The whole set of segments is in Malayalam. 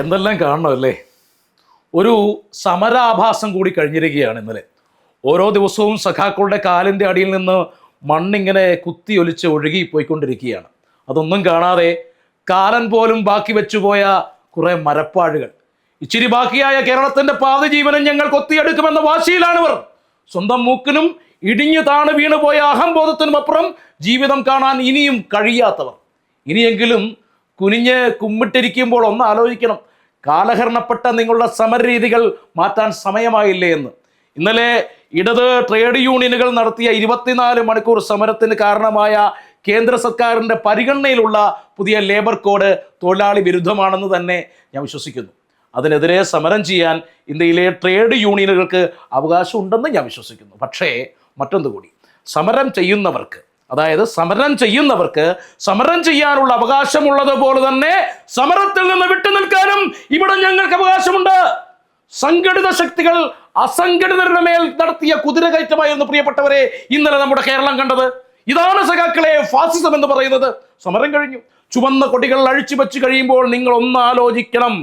എന്തെല്ലാം കാണണമല്ലേ ഒരു സമരാഭാസം കൂടി കഴിഞ്ഞിരിക്കുകയാണ് ഇന്നലെ. ഓരോ ദിവസവും സഖാക്കളുടെ കാലിന്റെ അടിയിൽ നിന്ന് മണ്ണിങ്ങനെ കുത്തി ഒലിച്ച് ഒഴുകി പോയിക്കൊണ്ടിരിക്കുകയാണ് അതൊന്നും കാണാതെ കാലൻ പോലും ബാക്കി വെച്ചു പോയ കുറെ മരപ്പാഴുകൾ. ഇച്ചിരി ബാക്കിയായ കേരളത്തിന്റെ പാതജീവനം ഞങ്ങൾ കൊത്തിയെടുക്കുമെന്ന വാശിയിലാണിവർ സ്വന്തം മൂക്കിനും ഇടിഞ്ഞു താണു വീണുപോയ അഹംബോധത്തിനും അപ്പുറം ജീവിതം കാണാൻ ഇനിയും കഴിയാത്തവർ. ഇനിയെങ്കിലും കുനിഞ്ഞ് കുമ്മിട്ടിരിക്കുമ്പോൾ ഒന്ന് ആലോചിക്കണം. കാലഹരണപ്പെട്ട നിങ്ങളുടെ സമരരീതികൾ മാറ്റാൻ സമയമായില്ലേ എന്ന്. ഇന്നലെ ഇടത് ട്രേഡ് യൂണിയനുകൾ നടത്തിയ ഇരുപത്തിനാല് മണിക്കൂർ സമരത്തിന് കാരണമായ കേന്ദ്ര സർക്കാരിന്റെ പരിഗണനയിലുള്ള പുതിയ ലേബർ കോഡ് തൊഴിലാളി വിരുദ്ധമാണെന്ന് തന്നെ ഞാൻ വിശ്വസിക്കുന്നു. അതിനെതിരെ സമരം ചെയ്യാൻ ഇന്ത്യയിലെ ട്രേഡ് യൂണിയനുകൾക്ക് അവകാശമുണ്ടെന്ന് ഞാൻ വിശ്വസിക്കുന്നു. പക്ഷേ മറ്റൊന്നുകൂടി സമരം ചെയ്യുന്നവർക്ക് അതായത് സമരം ചെയ്യുന്നവർക്ക് സമരം ചെയ്യാനുള്ള അവകാശമുള്ളതുപോലെ തന്നെ സമരത്തിൽ നിന്ന് വിട്ടുനിൽക്കാനും ഇവിടെ ഞങ്ങൾക്ക് അവകാശമുണ്ട്. സംഘടിത ശക്തികൾ അസംഘടിതരുടെ മേൽ നടത്തിയ കുതിരകയറ്റമായിരുന്നു പ്രിയപ്പെട്ടവരെ ഇന്നലെ നമ്മുടെ കേരളം കണ്ടത്. ഇതാണ് സഖാക്കളെ ഫാസിസം എന്ന് പറയുന്നത്. സമരം കഴിഞ്ഞു. ചുവന്ന കൊടികൾ അഴിച്ചു വെച്ച് കഴിയുമ്പോൾ നിങ്ങൾ ഒന്ന് ആലോചിക്കണം.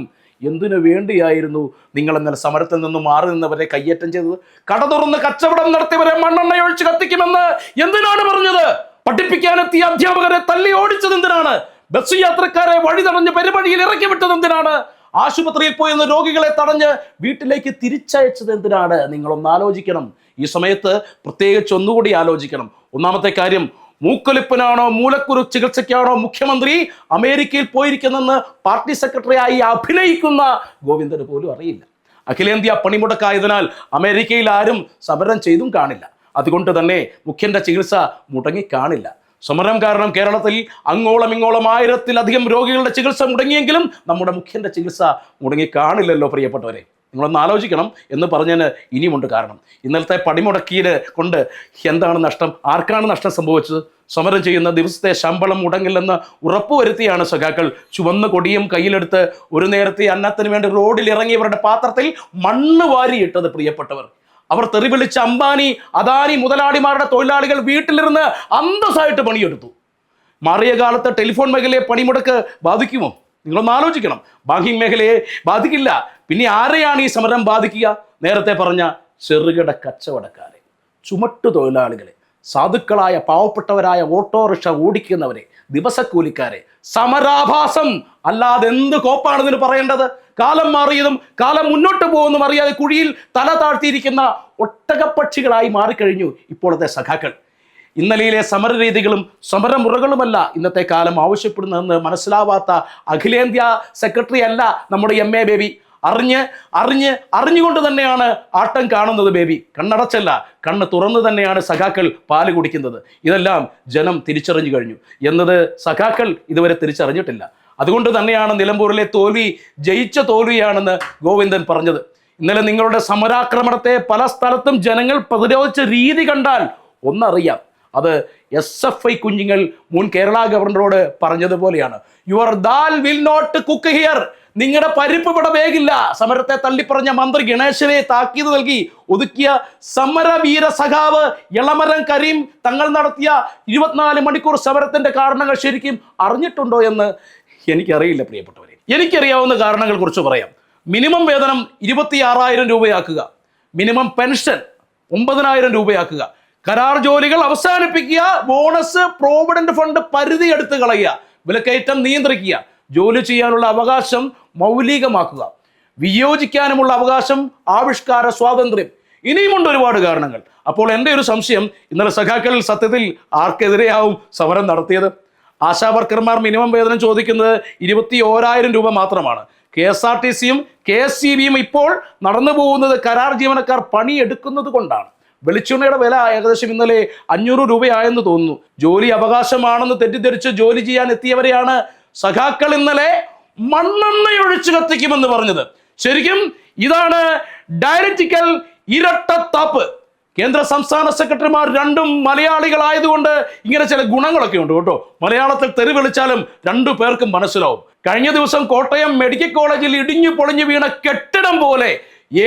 എന്തിനു വേണ്ടിയായിരുന്നു നിങ്ങൾ എന്നാൽ സമരത്തിൽ നിന്ന് മാറി നിന്നവരെ കയ്യേറ്റം ചെയ്തത്? കട തുറന്ന് കച്ചവടം നടത്തിയവരെ മണ്ണെണ്ണ ഒഴിച്ച് കത്തിക്കുമെന്ന് എന്തിനാണ് പറഞ്ഞത്? പഠിപ്പിക്കാനെത്തിയ അധ്യാപകരെ തല്ലി ഓടിച്ചത് എന്തിനാണ്? ബസ് യാത്രക്കാരെ വഴി തടഞ്ഞ് പരിപാടിയിൽ ഇറക്കി വിട്ടത് എന്തിനാണ്? ആശുപത്രിയിൽ പോയി രോഗികളെ തടഞ്ഞ് വീട്ടിലേക്ക് തിരിച്ചയച്ചത് എന്തിനാണ്? നിങ്ങളൊന്ന് ആലോചിക്കണം. ഈ സമയത്ത് പ്രത്യേകിച്ച് ഒന്നുകൂടി ആലോചിക്കണം. ഒന്നാമത്തെ കാര്യം മൂക്കൊലിപ്പിനാണോ മൂലക്കുരു ചികിത്സയ്ക്കാണോ മുഖ്യമന്ത്രി അമേരിക്കയിൽ പോയിരിക്കുന്നെന്ന് പാർട്ടി സെക്രട്ടറിയായി അഭിനയിക്കുന്ന ഗോവിന്ദന് പോലും അറിയില്ല. അഖിലേന്ത്യാ പണിമുടക്കായതിനാൽ അമേരിക്കയിൽ ആരും സമരം ചെയ്തും കാണില്ല. അതുകൊണ്ട് തന്നെ മുഖ്യന്റെ ചികിത്സ മുടങ്ങി കാണില്ല സമരം കാരണം കേരളത്തിൽ അങ്ങോളം ഇങ്ങോളം ആയിരത്തിലധികം രോഗികളുടെ ചികിത്സ മുടങ്ങിയെങ്കിലും നമ്മുടെ മുഖ്യന്റെ ചികിത്സ മുടങ്ങി കാണില്ലല്ലോ പ്രിയപ്പെട്ടവരെ. നിങ്ങളൊന്ന് ആലോചിക്കണം എന്ന് പറഞ്ഞതിന് ഇനിയുമുണ്ട് കാരണം. ഇന്നലത്തെ പണിമുടക്കിയത് കൊണ്ട് എന്താണ് നഷ്ടം? ആർക്കാണ് നഷ്ടം സംഭവിച്ചത്? സമരം ചെയ്യുന്ന ദിവസത്തെ ശമ്പളം മുടങ്ങില്ലെന്ന് ഉറപ്പുവരുത്തിയാണ് സഖാക്കൾ. ചുവന്ന കൊടിയും കയ്യിലെടുത്ത് ഒരു നേരത്തെ അന്നത്തിന് വേണ്ടി റോഡിൽ ഇറങ്ങിയവരുടെ പാത്രത്തിൽ മണ്ണ് വാരിയിട്ടത് പ്രിയപ്പെട്ടവർ. അവർ തെറിവിളിച്ച് അംബാനി അദാനി മുതലാളിമാരുടെ തൊഴിലാളികൾ വീട്ടിലിരുന്ന് അന്തസ്സായിട്ട് പണിയെടുത്തു. മാറിയ കാലത്ത് ടെലിഫോൺ മേഖലയെ പണിമുടക്ക് ബാധിക്കുമോ? നിങ്ങളൊന്ന് ആലോചിക്കണം. ബാങ്കിങ് മേഖലയെ ബാധിക്കില്ല. പിന്നെ ആരെയാണ് ഈ സമരം ബാധിക്കുക? നേരത്തെ പറഞ്ഞ ചെറുകിട കച്ചവടക്കാരെ ചുമട്ടു തൊഴിലാളികളെ സാധുക്കളായ പാവപ്പെട്ടവരായ ഓട്ടോറിക്ഷ ഓടിക്കുന്നവരെ ദിവസക്കൂലിക്കാരെ സമരാഭാസം. അല്ലാതെ എന്ത് കോപ്പാണ് ഇതിന് പറയേണ്ടത്? കാലം മാറിയതും കാലം മുന്നോട്ട് പോകുന്നതും അറിയാതെ കുഴിയിൽ തല താഴ്ത്തിയിരിക്കുന്ന ഒട്ടകപ്പക്ഷികളായി മാറിക്കഴിഞ്ഞു ഇപ്പോഴത്തെ സഖാക്കൾ. ഇന്നലെയിലെ സമരരീതികളും സമരമുറകളുമല്ല ഇന്നത്തെ കാലം ആവശ്യപ്പെടുന്നതെന്ന് മനസ്സിലാവാത്ത അഖിലേന്ത്യാ സെക്രട്ടറി അല്ല നമ്മുടെ എം എ ബേബി. അറിഞ്ഞ് അറിഞ്ഞ് അറിഞ്ഞുകൊണ്ട് തന്നെയാണ് ആട്ടം കാണുന്നത് ബേബി. കണ്ണടച്ചല്ല കണ്ണ് തുറന്നു തന്നെയാണ് സഖാക്കൾ പാൽ കുടിക്കുന്നത്. ഇതെല്ലാം ജനം തിരിച്ചറിഞ്ഞു കഴിഞ്ഞു. എന്നത് സഖാക്കൾ ഇതുവരെ തിരിച്ചറിഞ്ഞിട്ടില്ല. അതുകൊണ്ട് തന്നെയാണ് നിലമ്പൂരിലെ തോൽവി ജയിച്ച തോൽവിയാണെന്ന് ഗോവിന്ദൻ പറഞ്ഞത്. ഇന്നലെ നിങ്ങളുടെ സമരാക്രമണത്തെ പല സ്ഥലത്തും ജനങ്ങൾ പ്രതിരോധിച്ച രീതി കണ്ടാൽ ഒന്നറിയാം. അത് എസ് എഫ് ഐ കുഞ്ഞുങ്ങൾ മുൻ കേരള ഗവർണറോട് പറഞ്ഞതുപോലെയാണ്. Your dal will not cook here നിങ്ങളുടെ പരിപ്പ് ഇവിടെ വേഗില്ല. സമരത്തെ തള്ളിപ്പറഞ്ഞ മന്ത്രി ഗണേശനെ താക്കീത് നൽകി. ഒതുക്കിയ സമരവീര സഖാവ് ഇളമരം കരീം തങ്ങൾ നടത്തിയ ഇരുപത്തിനാല് മണിക്കൂർ സമരത്തിന്റെ കാരണങ്ങൾ ശരിക്കും അറിഞ്ഞിട്ടുണ്ടോ എന്ന് എനിക്കറിയില്ല പ്രിയപ്പെട്ടവരെ. എനിക്കറിയാവുന്ന കാരണങ്ങൾ കുറിച്ച് പറയാം. മിനിമം വേതനം ഇരുപത്തി ആറായിരം രൂപയാക്കുക. മിനിമം പെൻഷൻ ഒമ്പതിനായിരം രൂപയാക്കുക. കരാർ ജോലികൾ അവസാനിപ്പിക്കുക. ബോണസ് പ്രോവിഡന്റ് ഫണ്ട് പരിധി എടുത്ത് കളയുക. വിലക്കയറ്റം നിയന്ത്രിക്കുക. ജോലി ചെയ്യാനുള്ള അവകാശം മൗലികമാക്കുക. വിയോജിക്കാനുമുള്ള അവകാശം ആവിഷ്കാര സ്വാതന്ത്ര്യം. ഇനിയുമുണ്ട് ഒരുപാട് കാരണങ്ങൾ. അപ്പോൾ എന്റെ ഒരു സംശയം ഇന്നലെ സഖാക്കൾ സത്യത്തിൽ ആർക്കെതിരെയാവും സമരം നടത്തിയത്? ആശാവർക്കർമാർ മിനിമം വേതനം ചോദിക്കുന്നത് ഇരുപത്തി ഓരായിരം രൂപ മാത്രമാണ്. കെ എസ് ആർ ടി സിയും കെ എസ് സി ബിയും ഇപ്പോൾ നടന്നു പോകുന്നത് കരാർ ജീവനക്കാർ പണിയെടുക്കുന്നത് കൊണ്ടാണ്. വെളിച്ചെണ്ണയുടെ വില ഏകദേശം ഇന്നലെ അഞ്ഞൂറ് രൂപയായെന്ന് തോന്നുന്നു. ജോലി അവകാശമാണെന്ന് തെറ്റിദ്ധരിച്ച് ജോലി ചെയ്യാൻ എത്തിയവരെയാണ് സഖാക്കൾ ഇന്നലെ മണ്ണെണ്ണയൊഴിച്ച് കത്തിക്കുമെന്ന് പറഞ്ഞത്. ശരിക്കും ഇതാണ് ഡയലറ്റിക്കൽ ഇരട്ടത്താപ്പ്. കേന്ദ്ര സംസ്ഥാന സെക്രട്ടറിമാർ രണ്ടും മലയാളികളായതുകൊണ്ട് ഇങ്ങനെ ചില ഗുണങ്ങളൊക്കെ ഉണ്ട് കേട്ടോ. മലയാളത്തിൽ തെറി വിളിച്ചാലും രണ്ടു പേർക്കും മനസ്സിലാവും. കഴിഞ്ഞ ദിവസം കോട്ടയം മെഡിക്കൽ കോളേജിൽ ഇടിഞ്ഞു പൊളിഞ്ഞു വീണ കെട്ടിടം പോലെ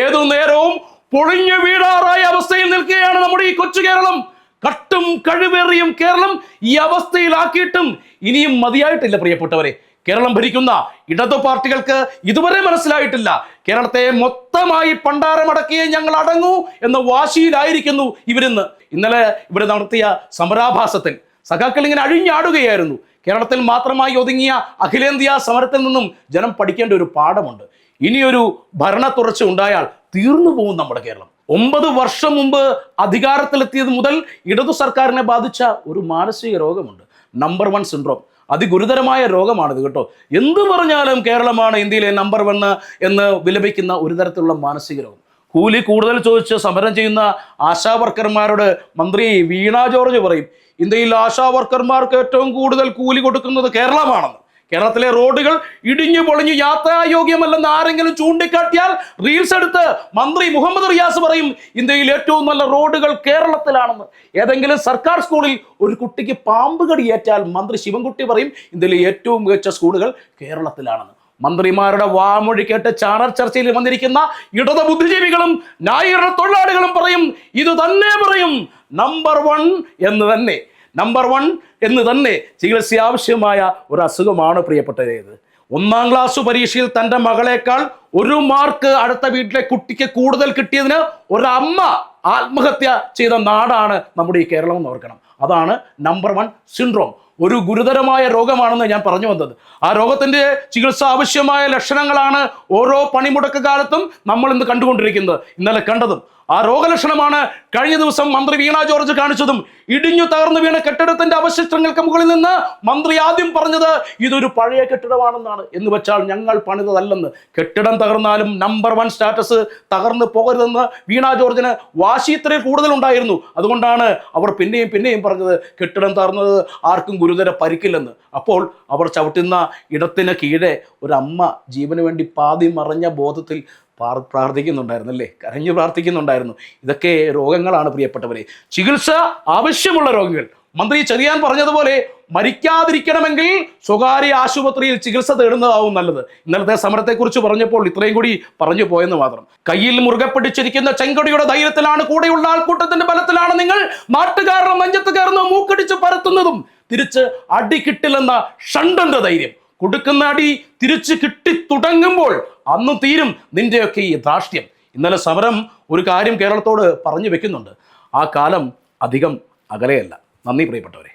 ഏതു നേരവും പൊളിഞ്ഞു വീഴാറായ അവസ്ഥയിൽ നിൽക്കുകയാണ് നമ്മുടെ ഈ കൊച്ചു കേരളം. കട്ടും കഴിവേറിയും കേരളം ഈ അവസ്ഥയിലാക്കിയിട്ടും ഇനിയും മതിയായിട്ടില്ല പ്രിയപ്പെട്ടവരെ. കേരളം ഭരിക്കുന്ന ഇടതു പാർട്ടികൾക്ക് ഇതുവരെ മനസ്സിലായിട്ടില്ല. കേരളത്തെ മൊത്തമായി പണ്ടാരമടക്കിയെ ഞങ്ങൾ അടങ്ങൂ എന്ന വാശിയിലായിരിക്കുന്നു ഇവരിന്ന്. ഇന്നലെ ഇവിടെ നടത്തിയ സമരാഭാസത്തിൽ സഖാക്കൾ ഇങ്ങനെ അഴിഞ്ഞാടുകയായിരുന്നു. കേരളത്തിൽ മാത്രമായി ഒതുങ്ങിയ അഖിലേന്ത്യാ സമരത്തിൽ നിന്നും ജനം പഠിക്കേണ്ട ഒരു പാഠമുണ്ട്. ഇനിയൊരു ഭരണ തുടർച്ച ഉണ്ടായാൽ തീർന്നു പോകും നമ്മുടെ കേരളം. ഒമ്പത് വർഷം മുമ്പ് അധികാരത്തിലെത്തിയത് മുതൽ ഇടതു സർക്കാരിനെ ബാധിച്ച ഒരു മാനസിക രോഗമുണ്ട്. നമ്പർ വൺ സിൻഡ്രോം അതിഗുരുതരമായ രോഗമാണിത് കേട്ടോ. എന്തു പറഞ്ഞാലും കേരളമാണ് ഇന്ത്യയിലെ നമ്പർ വൺ എന്ന് വിലപിക്കുന്ന ഒരു തരത്തിലുള്ള മാനസിക രോഗം. കൂലി കൂടുതൽ ചോദിച്ച് സമരം ചെയ്യുന്ന ആശാ വർക്കർമാരോട് മന്ത്രി വീണ ജോർജ് പറയും ഇന്ത്യയിൽ ആശാ വർക്കർമാർക്ക് ഏറ്റവും കൂടുതൽ കൂലി കൊടുക്കുന്നത് കേരളമാണെന്ന്. കേരളത്തിലെ റോഡുകൾ ഇടിഞ്ഞു പൊളിഞ്ഞു യാത്രായോഗ്യമല്ലെന്ന് ആരെങ്കിലും ചൂണ്ടിക്കാട്ടിയാൽ റീൽസ് എടുത്ത് മന്ത്രി മുഹമ്മദ് റിയാസ് പറയും ഇന്ത്യയിൽ ഏറ്റവും നല്ല റോഡുകൾ കേരളത്തിലാണെന്ന്. ഏതെങ്കിലും സർക്കാർ സ്കൂളിൽ ഒരു കുട്ടിക്ക് പാമ്പ് കടിയേറ്റാൽ മന്ത്രി ശിവൻകുട്ടി പറയും ഇന്ത്യയിലെ ഏറ്റവും മികച്ച സ്കൂളുകൾ കേരളത്തിലാണെന്ന്. മന്ത്രിമാരുടെ വാമൊഴി കേട്ട് ചാനൽ ചർച്ചയിൽ വന്നിരിക്കുന്ന ഇടത് ബുദ്ധിജീവികളും ന്യായീകരണ തൊഴിലാളികളും പറയും ഇത് തന്നെ പറയും നമ്പർ വൺ എന്ന് തന്നെ. നമ്പർ വൺ എന്ന് തന്നെ ചികിത്സ ആവശ്യമായ ഒരു അസുഖമാണ് പ്രിയപ്പെട്ടത് ഒന്നാം ക്ലാസ് പരീക്ഷയിൽ തന്റെ മകളേക്കാൾ ഒരു മാർക്ക് അടുത്ത വീട്ടിലെ കുട്ടിക്ക് കൂടുതൽ കിട്ടിയതിന് ഒരമ്മ ആത്മഹത്യ ചെയ്ത നാടാണ് നമ്മുടെ ഈ കേരളം എന്ന് ഓർക്കണം. അതാണ് നമ്പർ വൺ സിൻഡ്രോം ഒരു ഗുരുതരമായ രോഗമാണെന്ന് ഞാൻ പറഞ്ഞു വന്നത്. ആ രോഗത്തിന്റെ ചികിത്സ ആവശ്യമായ ലക്ഷണങ്ങളാണ് ഓരോ പണിമുടക്ക് കാലത്തും നമ്മൾ ഇന്ന് കണ്ടുകൊണ്ടിരിക്കുന്നത്. ഇന്നലെ കണ്ടതും. ആ രോഗലക്ഷണമാണ് കഴിഞ്ഞ ദിവസം മന്ത്രി വീണ ജോർജ് കാണിച്ചതും. ഇടിഞ്ഞു തകർന്നു വീണ കെട്ടിടത്തിന്റെ അവശിഷ്ടങ്ങൾക്ക് മുകളിൽ നിന്ന് മന്ത്രി ആദ്യം പറഞ്ഞത് ഇതൊരു പഴയ കെട്ടിടമാണെന്നാണ്. എന്ന് വെച്ചാൽ ഞങ്ങൾ പണിതതല്ലെന്ന്. കെട്ടിടം തകർന്നാലും നമ്പർ വൺ സ്റ്റാറ്റസ് തകർന്നു പോകരുതെന്ന് വീണ ജോർജിന് വാശി ഇത്രയും കൂടുതലുണ്ടായിരുന്നു. അതുകൊണ്ടാണ് അവർ പിന്നെയും പിന്നെയും പറഞ്ഞത്. കെട്ടിടം തകർന്നത് ആർക്കും ഗുരുതര പരിക്കില്ലെന്ന്. അപ്പോൾ അവർ ചവിട്ടുന്ന ഇടത്തിന് കീഴെ ഒരമ്മ ജീവന് വേണ്ടി പാതി മറഞ്ഞ ബോധത്തിൽ പാർ പ്രാർത്ഥിക്കുന്നുണ്ടായിരുന്നു അല്ലേ കരഞ്ഞു പ്രാർത്ഥിക്കുന്നുണ്ടായിരുന്നു. ഇതൊക്കെ രോഗങ്ങളാണ് പ്രിയപ്പെട്ടവരെ. ചികിത്സ ആവശ്യമുള്ള രോഗികൾ. മന്ത്രി ചെറിയാൻ പറഞ്ഞതുപോലെ മരിക്കാതിരിക്കണമെങ്കിൽ സ്വകാര്യ ആശുപത്രിയിൽ ചികിത്സ തേടുന്നതാവും നല്ലത്. ഇന്നലത്തെ സമരത്തെക്കുറിച്ച് പറഞ്ഞപ്പോൾ ഇത്രയും കൂടി പറഞ്ഞു പോയെന്ന് മാത്രം. കയ്യിൽ മുറുകെ പിടിച്ചിരിക്കുന്ന ചെങ്കൊടിയുടെ ധൈര്യത്തിലാണ് കൂടെയുള്ള ആൾക്കൂട്ടത്തിന്റെ ബലത്തിലാണ് നിങ്ങൾ നാട്ടുകാരുടെ മഞ്ചത്ത് കയറുന്ന മൂക്കടിച്ച് പരത്തുന്നതും. തിരിച്ച് അടി കിട്ടില്ലെന്ന ഷണ്ടന്റെ ധൈര്യം. കൊടുക്കുന്ന അടി തിരിച്ച് കിട്ടി തുടങ്ങുമ്പോൾ അന്ന് തീരും നിന്റെയൊക്കെ ഈ ധാർഷ്ട്യം. ഇന്നലെ സമരം ഒരു കാര്യം കേരളത്തോട് പറഞ്ഞു വെക്കുന്നുണ്ട്. ആ കാലം അധികം അകലെയല്ല. നന്ദി പ്രിയപ്പെട്ടവരെ.